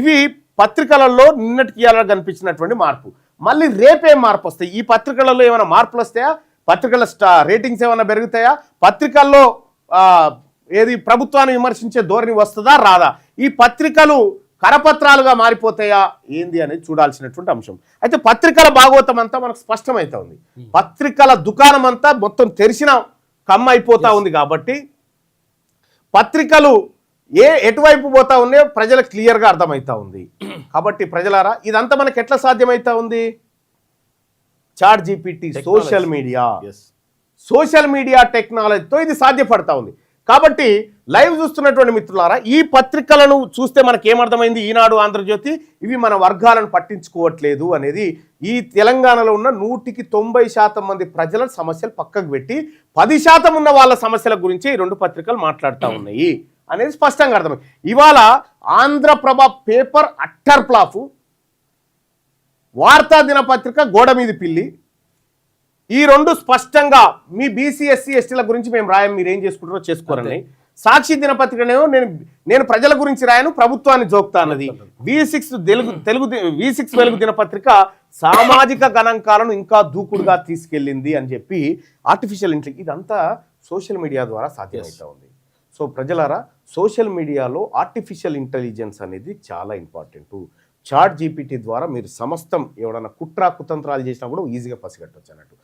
ఇవి పత్రికలలో నిన్నటికి ఇవాళ కనిపించినటువంటి మార్పు. మళ్ళీ రేపే మార్పు వస్తాయి. ఈ పత్రికలలో ఏమైనా మార్పులు వస్తాయా? పత్రికల స్టా రేటింగ్స్ ఏమైనా పెరుగుతాయా? పత్రికల్లో ఏది ప్రభుత్వాన్ని విమర్శించే ధోరణి వస్తుందా? రాదా. ఈ పత్రికలు కరపత్రాలుగా మారిపోతాయా? ఏంది అనేది చూడాల్సినటువంటి అంశం. అయితే పత్రికల భాగవతం అంతా మనకు స్పష్టమైతా ఉంది. పత్రికల దుకాణం అంతా మొత్తం తెరిచిన కమ్మ అయిపోతా ఉంది కాబట్టి పత్రికలు ఏ ఎటువైపు పోతా ఉన్నాయో ప్రజలకు క్లియర్గా అర్థమవుతా ఉంది. కాబట్టి ప్రజలారా ఇదంతా మనకి ఎట్లా సాధ్యమవుతా ఉంది? Chat GPT social media. Social media టెక్నాలజీతో ఇది సాధ్యపడతా ఉంది. కాబట్టి లైవ్ చూస్తున్నటువంటి మిత్రులారా ఈ పత్రికలను చూస్తే మనకి ఏమర్థమైంది ఈనాడు ఆంధ్రజ్యోతి ఇవి మన వర్గాలను పట్టించుకోవట్లేదు అనేది ఈ తెలంగాణలో ఉన్న నూటికి తొంభై శాతం మంది ప్రజల సమస్యలు పక్కకు పెట్టి పది శాతం ఉన్న వాళ్ళ సమస్యల గురించి ఈ రెండు పత్రికలు మాట్లాడుతూ ఉన్నాయి. అనేది స్పష్టంగా అర్థమైంది. ఇవాళ ఆంధ్రప్రభ పేపర్ అట్టర్ ప్లాఫు వార్తా దినపత్రిక గోడ మీది పిల్లి. ఈ రెండు స్పష్టంగా మీ బీసీ ఎస్సీ ఎస్టీల గురించి మేము రాయం మీరు ఏం చేసుకుంటారో చేసుకోరని. సాక్షి దినపత్రికనేమో నేను నేను ప్రజల గురించి రాయను ప్రభుత్వాన్ని జోక్తా అన్నది. V six Telugu Telugu V six Velugu దినపత్రిక సామాజిక గణాంకాలను ఇంకా దూకుడుగా తీసుకెళ్ళింది అని చెప్పి ఆర్టిఫిషియల్ ఇంటెలి ఇదంతా సోషల్ మీడియా ద్వారా సాధ్యమవుతా ఉంది. సో ప్రజలారా సోషల్ మీడియాలో ఆర్టిఫిషియల్ ఇంటెలిజెన్స్ అనేది చాలా ఇంపార్టెంట్. చాట్ జీపీటీ ద్వారా మీరు సమస్తం ఎవడన్నా కుట్ర కుతంత్రాలు చేసినా కూడా ఈజీగా పసిగట్టవచ్చు అన్నట్టు.